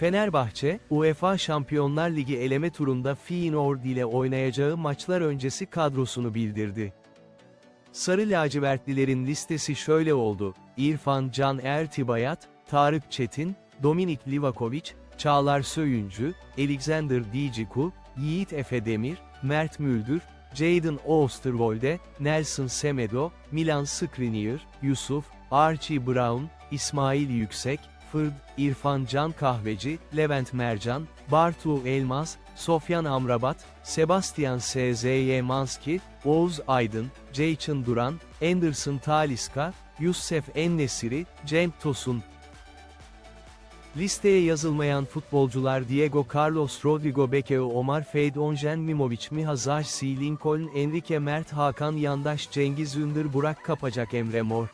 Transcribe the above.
Fenerbahçe, UEFA Şampiyonlar Ligi eleme turunda Feyenoord ile oynayacağı maçlar öncesi kadrosunu bildirdi. Sarı lacivertlilerin listesi şöyle oldu. İrfan Can Ertibayat, Tarık Çetin, Dominik Livakovic, Çağlar Söyüncü, Alexander Diciku, Yiğit Efe Demir, Mert Müldür, Jadon Oosterwolde, Nelson Semedo, Milan Skriniar, Yusuf, Archie Brown, İsmail Yüksek, Fırd, İrfan Can Kahveci, Levent Mercan, Bartu Elmas, Sofyan Amrabat, Sebastian S.Z.Y. Manski, Oğuz Aydın, Ceyçin Duran, Anderson Taliska, Youssef Ennesiri, Cem Tosun. Listeye yazılmayan futbolcular Diego Carlos Rodrigo Bekeo Omar Feyd Onjen Mimovic Miha Zahsi Lincoln Enrique Mert Hakan Yandaş Cengiz Ündür Burak Kapacak Emre Mor